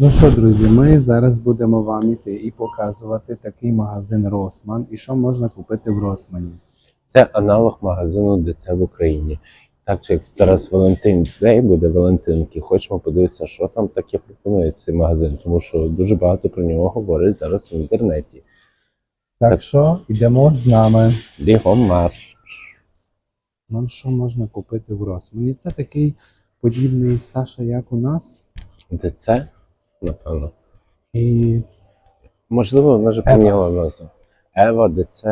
Ну що, друзі, ми зараз будемо вам іти і показувати такий магазин Росман і що можна купити в Росмані. Це аналог магазину ДЦ в Україні. Так як зараз Valentine's Day буде Валентинки, хочемо подивитися, що там таке пропонує цей магазин, тому що дуже багато про нього говорять зараз в інтернеті. Так, Так. що йдемо з нами. Бігом марш. Ну що можна купити в Росмані? Це такий подібний Саша, як у нас. ДЦ, напевно. І Можливо, вона вже поміняла назву. Ева, ДЦ.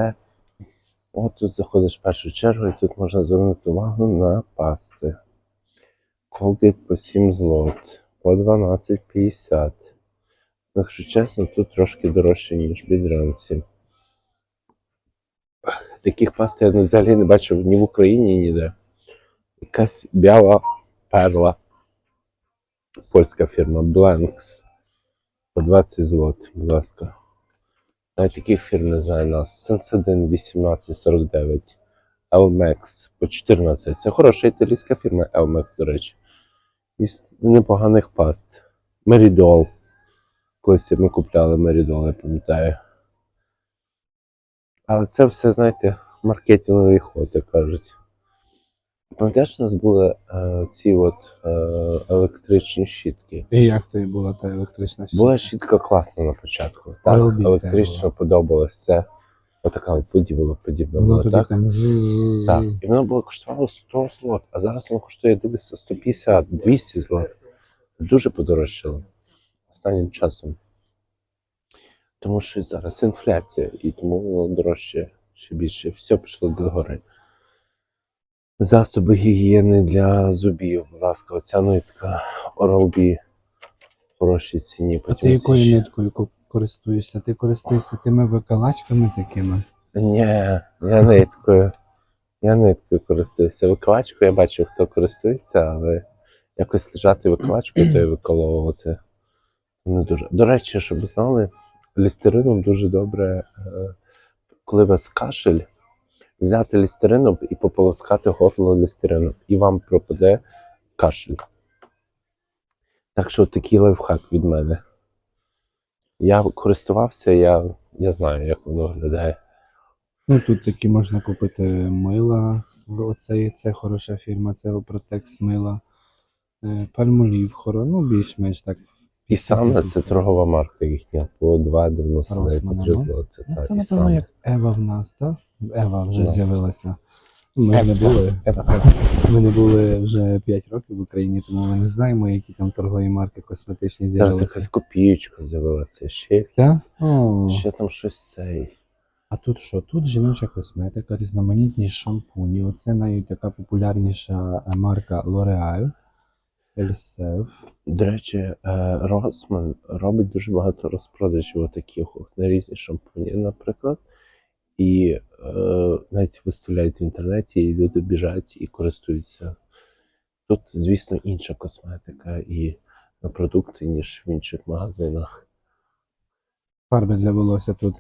От тут заходиш в першу чергу, і тут можна звернути увагу на пасти. Колгейт по 7 злот, по 12,50. Ну, Якщо чесно, тут трошки дорожче, ніж бідранці. Таких паст я взагалі не бачив ні в Україні, ніде. Якась біла перла. Польська фірма Blanks. По 20 злот, будь ласка. Навіть таких фірм не знаю нас. Sense1 1849, Elmex по 14. Це хороша італійська фірма Elmex, до речі. Із непоганих паст. Meridol. Колись ми купляли Meridol, я пам'ятаю. Але це все, знаєте, маркетинговий ход, як кажуть. Пам'ятаєш, у нас були е, ці от е, електричні щітки. І як тобі була та електрична щітка? Була щітка класна на початку. Так, електрично подобалось це. Отака от подібна, подібна була, тобі так? там Так. І воно було коштувало 100 злот, а зараз воно коштує дивися 150, 200 злот. Дуже подорожчало останнім часом. Тому що зараз інфляція, і тому воно дорожче ще більше. Все пішло до гори. Засоби гігієни для зубів, будь ласка, оця нитка Oral-B в хорошій ціні. А ти якою ще- ниткою користуєшся? Ти користуєшся тими викалачками такими? Ні, я ниткою. Я ниткою користуюся. Виклачкою я бачив, хто користується, але якось лежати виклачкою, то і виколовувати. Не дуже. До речі, щоб знали, лістерином дуже добре, е, коли у вас кашель, взяти лістерином і пополоскати горло лістерином, і вам пропаде кашель. Так що такий лайфхак від мене. Я користувався, я, я знаю, як воно виглядає. Ну тут такі можна купити мила. Оце це хороша фірма, це Опротекс мила. Е, Пальмолів хоро, ну більш-менш так. І саме це торгова марка їхня по 2,99 по Росмана, 3 ну? злоти. Ну, це напевно як Ева в нас, так? Ева вже Да. з'явилася. Ми ж не були. Ми не були вже 5 років в Україні, тому ми не знаємо, які там торгові марки косметичні Зараз з'явилися. якась копієчка з'явилася, ще. Ще там щось цей. А тут що? Тут жіноча косметика, різноманітні шампуні. Оце навіть така популярніша марка L'Oreal. Elseve. До речі, е, Росман робить дуже багато розпродажів отаких на різні шампуні, наприклад. І е, навіть виставляють в інтернеті, і люди біжать і користуються. Тут, звісно, інша косметика і продукти, ніж в інших магазинах. Фарби для волосся тут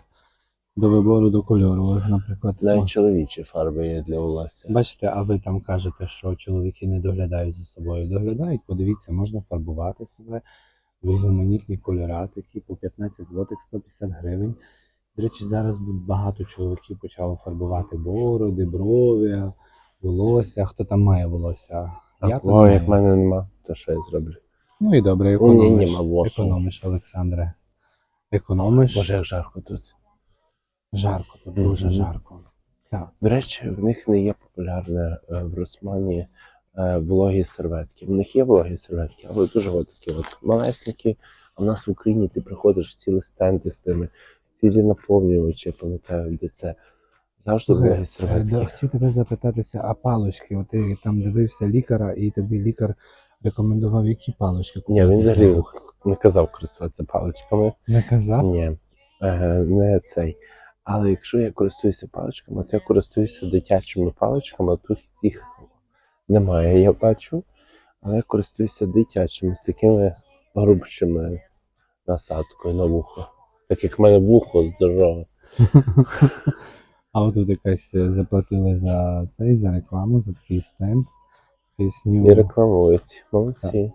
до вибору, до кольору, наприклад. Навіть чоловічі фарби є для волосся. Бачите, а ви там кажете, що чоловіки не доглядають за собою. Доглядають, подивіться, можна фарбувати себе в різноманітні кольора, такі по 15 злотих, 150 гривень. До речі, зараз багато чоловіків почало фарбувати бороди, брови, волосся. Хто там має волосся? Я О, як в мене нема, то що я зроблю? Ну і добре, економиш. Економиш, Олександре. Економиш. Боже, як жарко тут. Жарко, тут дуже жарко. Так. До речі, в них не є популярне е, в Росмані е, вологі серветки. В них є вологі серветки, але дуже от такі от малесенькі. А в нас в Україні ти приходиш в цілі стенди з тими, цілі наповнювачі, пам'ятаю, де це. Завжди вологі е, серветки. да, хотів тебе запитатися, а палочки? От ти там дивився лікаря, і тобі лікар рекомендував, які палочки Ні, він взагалі не казав користуватися паличками. не казав. Ні, не цей. Але якщо я користуюся паличками, то я користуюся дитячими паличками, а тут їх немає, я бачу. Але я користуюся дитячими з такими грубшими насадкою на вухо. Так як в мене вухо здорове. А от тут якась е, заплатили за цей, за рекламу, за такий стенд. І рекламують. Молодці.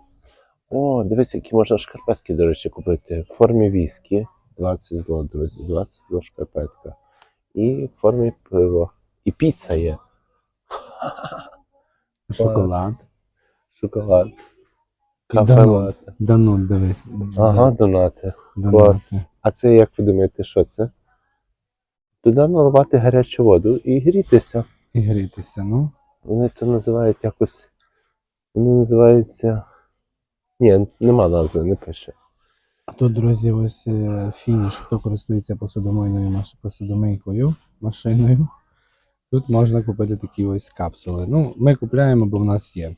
О, дивись, які можна шкарпетки, до речі, купити. В формі віскі 20 злот, друзі, 20 злот шкарпетка. І в формі пива. І піца є. Шоколад. Шоколад. Кафе донат. дивись. Ага, донати. Донати. А це як ви думаєте, що це? Туди наливати гарячу воду і грітися. І грітися, ну. Вони це називають якось. Вони називаються. Ні, нема назви, не пише. Тут, друзі, ось е, фініш, хто користується посудомийною посудомийкою, машиною. Тут можна купити такі ось капсули. Ну, ми купляємо, бо в нас є.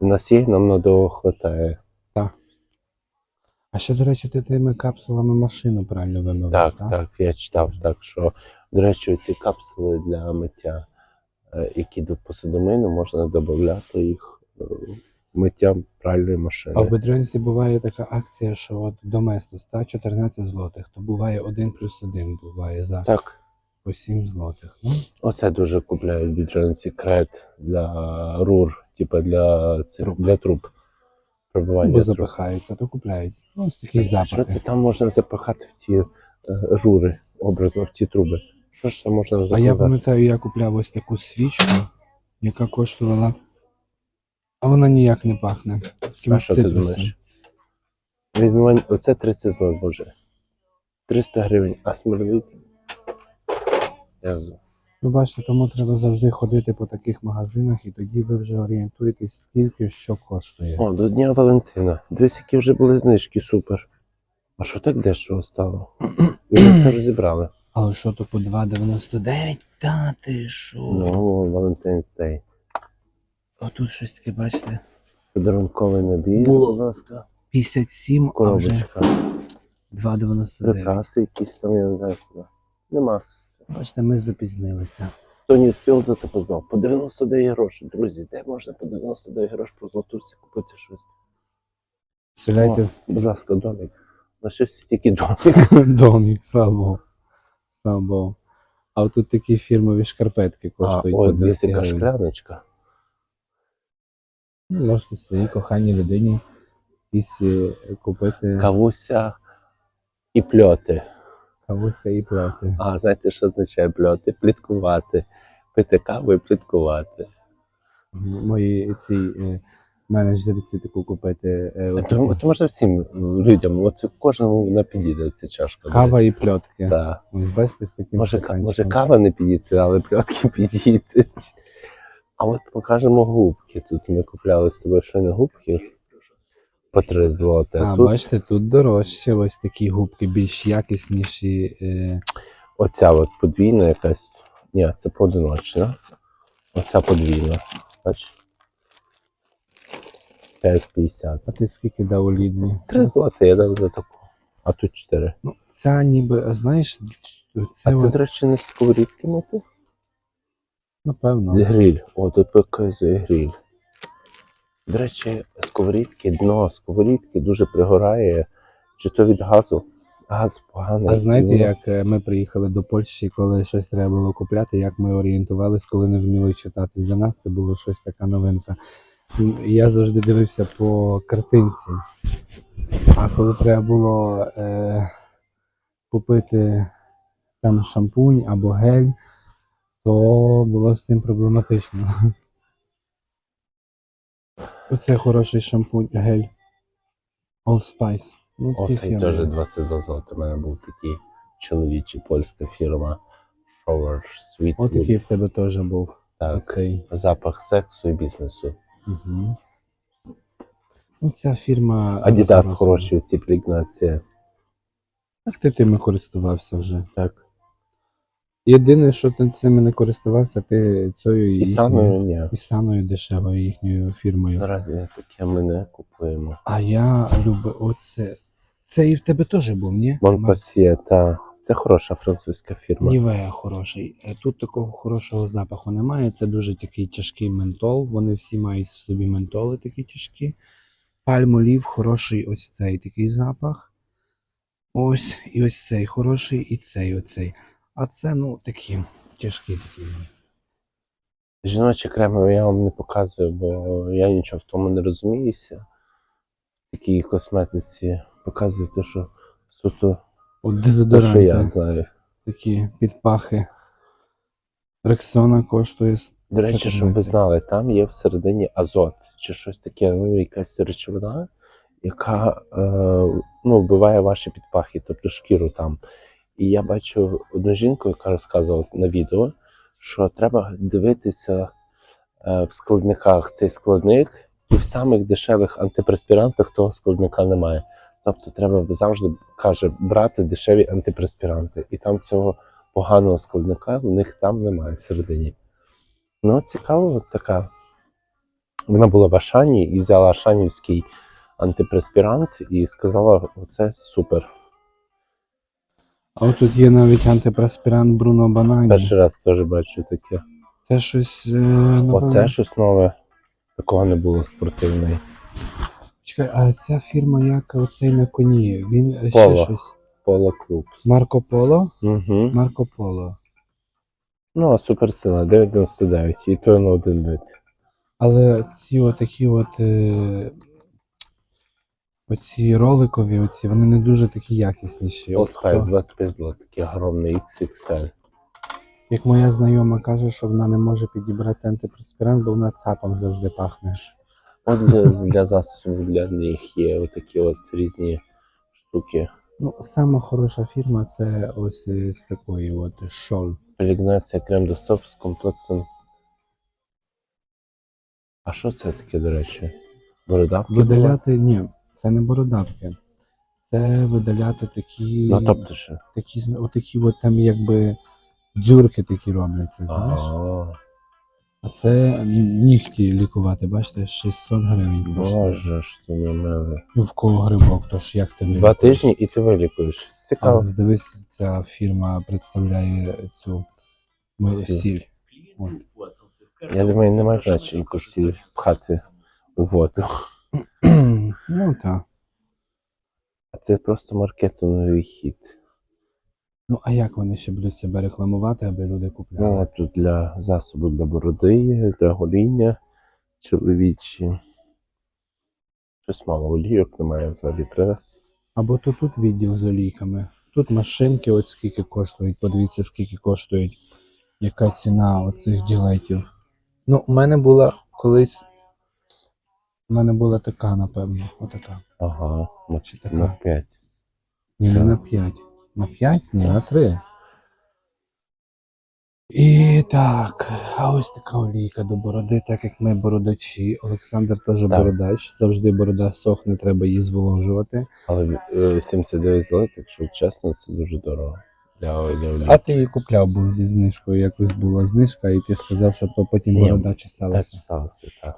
У нас є, нам надовго хватає. А ще, до речі, ти тими капсулами машину правильно вимивав, Так, так, я читав, так що, до речі, ці капсули для миття, е, які до посудомийну, можна додати їх е, миттям пральної машини. А в Бедренці буває така акція, що от Доместос, та 14 злотих, то буває 1 плюс 1 буває за Так, по 7 злотих. Ну, оце дуже купляють бідренці крет для рур, типу для, цих, Труб. для труб. Пробивання бо труб. запихається, то купляють. Ну, ось такі Що запахи. ти там можна запихати в ті е, рури, образно, в ті труби? Що ж там можна А я пам'ятаю, я купляв ось таку свічку, яка коштувала. А вона ніяк не пахне. А що ти думаєш? Від мене оце 30 злот, боже. 300 гривень, а смердить. Я з- Ви бачите, тому треба завжди ходити по таких магазинах, і тоді ви вже орієнтуєтесь, скільки що коштує. О, до Дня Валентина. Дивись, які вже були знижки, супер. А що так дешево стало? Вже все розібрали. Але що то по 2,99? Та ти що? Ну, Valentine's Day. Отут щось таке, бачите? Подарунковий набір, Було. будь ласка. 57, а вже Коробочка. 2,99. Прикраси якісь там, я не знаю. куди. Нема. Бачите, ми запізнилися. Хто не встиг, то познав. По 99 грошей, друзі, де можна по 99 грошей по золотурці купити щось? Селяйте О, будь ласка, домик. Лишився тільки домик. домик, слава Богу. Слава Богу. А тут такі фірмові шкарпетки А, коштують по ось, дивись, 200 яка гривень. шкляночка. Ну, Можете своїй коханій людині якісь е, купити Кавуся і пльоти. кавуся і плати. А знаєте, що означає пльоти? Пліткувати. Пити каву і пліткувати. Мої ці е, менеджерці таку купити. е, от то, то можна всім людям, от кожному не підійде ця чашка. Кава і пльотки. Так. Ось бачите, з таким Може, може кава не підійти, але пльотки підійдуть. А от покажемо губки. Тут ми купляли з тобою ще не губки по 3 злоти. А, А, тут бачите, тут дорожче ось такі губки, більш якісніші. Е, оця от подвійна якась. Ні, це поодиночна. Оця подвійна. Бач. 5,50. а ти скільки дав у Лідлі? 3 злоти я дав за таку. А тут 4. Ну, ця ніби, а знаєш, це, А це, от, до речі, не сковорідки мити? Напевно. Гриль. О, тут показує гриль. До речі, сковорідки, дно сковорідки дуже пригорає. Чи то від газу? Газ поганий. А знаєте, як е, ми приїхали до Польщі, коли щось треба було купляти, як ми орієнтувались, коли не вміли читати. Для нас це було щось така новинка. Я завжди дивився по картинці. А коли треба було е, купити там шампунь або гель, то було з цим проблематично. Оце хороший шампунь, гель. Allspice. Ну, такі Оцей теж 22 злоти. У мене був такий чоловічий польська фірма Shower Sweet. От який в тебе теж був. Так. Оцей. Запах сексу і бізнесу. Угу. Ну, ця фірма. Adidas хороші, ці плігнації. Так ти тими користувався вже. Так. Єдине, що ти цими не користувався, ти цією І їхньою- саме ні. Дешевою їхньою фірмою. Наразі таке ми не купуємо. А я люблю оце. Це і в тебе теж був, ні? Монпасьє, та це хороша французька фірма. Нівея хороший. Е, Тут такого хорошого запаху немає. Це дуже такий тяжкий ментол. Вони всі мають в собі ментоли такі тяжкі. Пальмолів хороший ось цей такий запах. Ось, і ось цей хороший, і цей оцей. А це, ну, такі тяжкі такі. Жіночі креми я вам не показую, бо я нічого в тому не розуміюся. такій косметиці показує те, що суто От те, що я дезодоранти, знаю. такі підпахи. Рексона коштує. с- До речі, щоб ви 14. знали, там є всередині азот чи щось таке, ну, якась речовина, яка е, ну, вбиває ваші підпахи, тобто шкіру там. І я бачу одну жінку, яка розказувала на відео, що треба дивитися е, в складниках цей складник, і в самих дешевих антипреспірантах того складника немає. Тобто треба завжди каже брати дешеві антипреспіранти. І там цього поганого складника в них там немає всередині. Ну, цікаво, така. Вона була в Ашані і взяла Ашанівський антипреспірант і сказала: оце супер. А от тут є навіть антипреспірант Бруно Банані. Перший раз теж бачу таке. Це щось. Е, напевно- Оце щось нове. Такого не було спортивної. Чекай, а ця фірма як оцей на коні? Він е, ще Поло. щось. Поло клуб. Марко Поло? Угу. Марко Поло. Ну, а суперсила 999. І то на один вид. Але ці отакі от. Е, оці роликові, оці, вони не дуже такі якісніші. От Олспайс хто- 25 злот, такий огромний XXL. Як моя знайома каже, що вона не може підібрати антипреспірант, бо вона цапом завжди пахне. От для, для засобів для них є отакі от різні штуки. Ну, сама хороша фірма це ось з такої от шол. Регенерація крем до стоп з комплексом. А що це таке, до речі? Бородавки? Видаляти, ні, це не бородавки. Це видаляти такі. Ну, тобто що? такі, отакі от там якби дзюрки такі робляться, знаєш? Ага. А це нігті лікувати, бачите, 600 гривень. Боже ж ти не милий. Ну в кого грибок, то ж як ти Два тижні і ти вилікуєш. Цікаво. ось дивись, ця фірма представляє цю Сіль. сіль. От. Я думаю, немає значення всі пхати у воду. ну так. А це просто маркетинговий хід. Ну а як вони ще будуть себе рекламувати, аби люди купляли? Ну, тут для засобу для бороди, для гоління чоловічі. Щось мало олійок немає взагалі, правда? Або то тут відділ з олійками. Тут машинки, от скільки коштують. Подивіться, скільки коштують, яка ціна оцих ділетів. Ну, у мене була колись. У мене була така, напевно. Отака. Ага, на, Чи така? на 5. Ні, не на 5. На 5? Ні, на 3. І так, а ось така олійка до бороди, так як ми бородачі. Олександр теж Так. бородач. Завжди борода сохне, треба її зволожувати. Але е, 79 злотих, якщо чесно, це дуже дорого. Для, для. А ти її купляв був зі знижкою, якось була знижка, і ти сказав, що то потім Ні, борода Так, чесалася. так.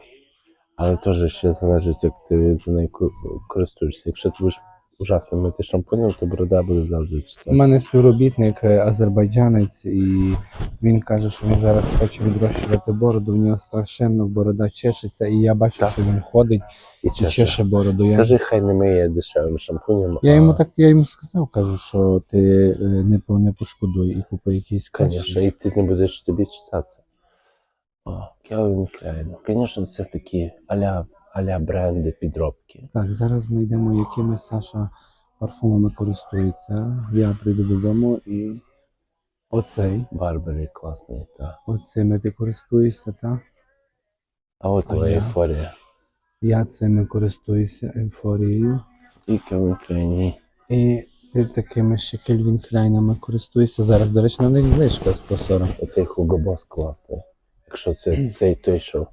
Але теж ще залежить, як ти за нею ко- користуєшся. Якщо ти будеш ужасно мити шампунем, то борода буде завжди чесатися. У мене співробітник е, азербайджанець, і він каже, що він зараз хоче відрощувати бороду. В нього страшенно борода чешеться, і я бачу, Так. що він ходить і і чеше. чеше бороду. Я, хай не миє дешевим шампунем. я а, йому так я йому сказав, кажу, що ти е, не, не пошкодуй і купи якийсь Конечно, кращий. і ти не будеш тобі чесатися. О, Calvin Klein. Звісно, це такі аля, аля бренди підробки. Так, зараз знайдемо, якими Саша парфумами користується. Я прийду додому і оцей. Барбері класний, так. Оцими ти користуєшся, так? А от твоя я? ейфорія. Я цими користуюся ейфорією. І Calvin Klein. І ти такими ще Кельвін Кляйнами користуєшся. Зараз, до речі, на них знижка 140. Оцей Hugo Boss класний. Якщо це цей той, що.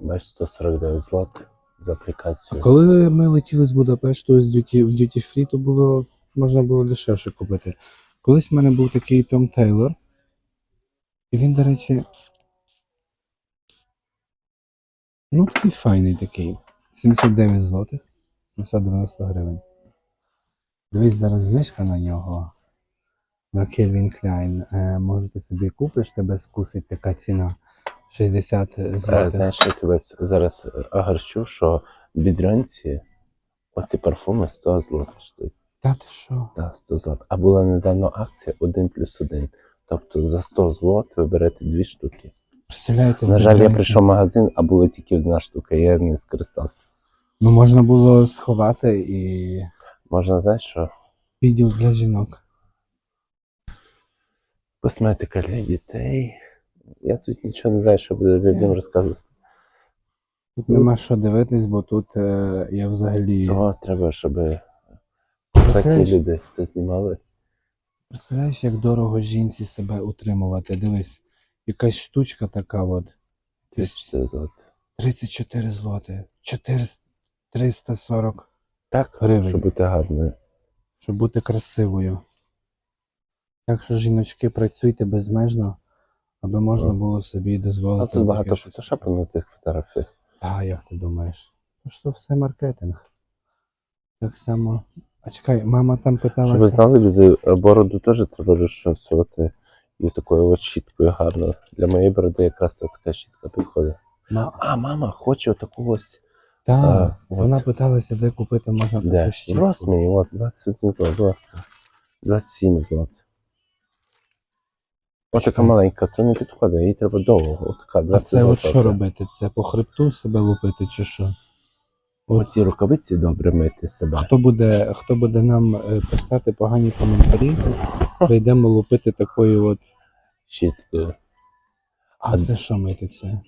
Бачиш, 149 злот за А аплікацію. коли ми летіли з Будапешту з Duty, в Duty Free, то було, можна було дешевше купити. Колись в мене був такий Том Тейлор. І він, до речі. Ну, такий файний такий. 79 злотих, 790 гривень. Дивись, зараз знижка на нього. На Calvin Klein. Е, може ти собі купиш, тебе скусить така ціна. 60 Е, злотих. Знаєш, я тебе зараз е, огарчу, що в бідрянці оці парфуми 100 злотих стоять. Та ти що? Так, 100 злот. А була недавно акція 1 плюс 1. Тобто за 100 злот ви берете дві штуки. Представляєте, На жаль, я прийшов в магазин, а було тільки одна штука, я не скористався. Ну, можна було сховати і Можна, знаєш що? відділ для жінок. Косметика для дітей. Я тут нічого не знаю, що буде людям розказувати. Тут нема що дивитись, бо тут е, я взагалі. О, треба, щоб такі люди, хто знімали. представляєш, як дорого жінці себе утримувати. Дивись, якась штучка така от. Тисячі злотих. 34 злоти. 400, 340, Так, Гривень. щоб бути гарною. щоб бути красивою. Так що, жіночки, працюйте безмежно, аби можна було собі дозволити. А тут багато фотошопу на тих фотографіях. А як ти думаєш? Ну що все маркетинг. Так само. А чекай, мама там Щоб ви знали, люди, бороду теж треба розчесувати і такою от щіткою гарно. Для моєї бороди якраз така щітка підходить. Ма... А, мама хоче отаку ось. Та, А, от. вона питалася, де купити можна Де? таку В щітку. Росмені, от, 21 злот, будь ласка. 27 злот. Ось така маленька, то не підходить, їй треба довго. От така, А 20 це от що робити? Це по хребту себе лупити чи що? Оці рукавиці добре мити себе. Хто буде, хто буде нам е, писати погані коментарі, прийдемо лупити такою от. Щіткою. А це що мити це?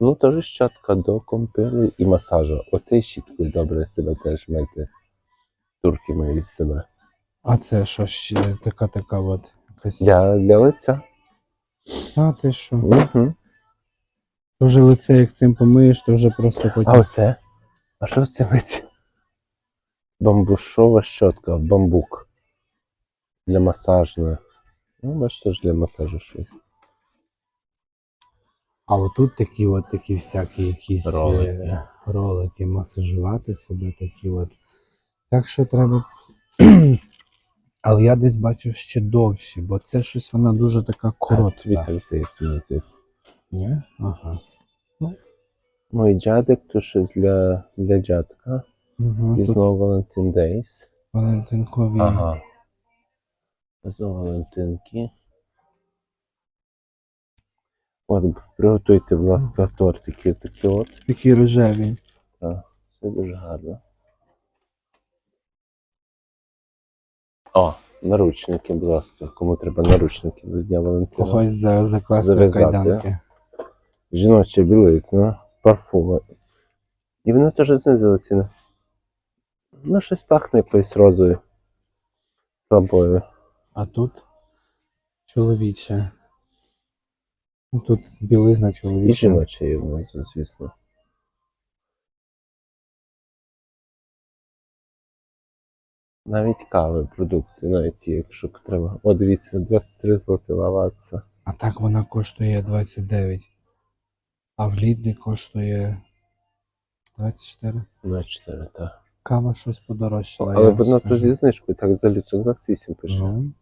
Ну, теж щотка до компили і масажу. Оцей щіткою добре себе теж мити. Турки миють себе. А це що ще така така от якась. Для, для лиця. А ти що? Угу. То вже лице як цим помиєш, то вже просто потім. А оце? А що це мить? Бамбушова щотка, бамбук. Для масажної. Ну, бачиш, теж для масажу щось. А отут такі от такі всякі якісь е, Ролики. ролики масажувати себе такі от. Так що треба. Але я десь бачив ще довші, бо це щось вона дуже така А, тобі коротка. так здається, мені здається. Ні? Ага. Мой джадик, то щось для, для джадка. Угу. І Тут знову Valentine Days. Валентинкові. Ага. Знову Валентинки. От, приготуйте, будь ласка, тортики такі от. Такі рожеві. Так, все дуже гарно. О, наручники, будь ласка. Кому треба наручники до Дня Валентина? Когось за, закласти в Зав'язати, кайданки. Жіноча білизна, парфуми. І вони теж знизили ціни. Ну, щось пахне якоюсь розою. Слабою. А тут чоловіче. Ну, Тут білизна І чоловіча. жіноча є внизу, звісно. Навіть кави, продукти, навіть якщо треба. О, дивіться, 23 злоти лаватися. А так вона коштує 29. А в Лідлі коштує 24. 24, так. Кава щось подорожчала. Але я вам тут скажу. зі знижкою, так взагалі то 28 пише. Ну,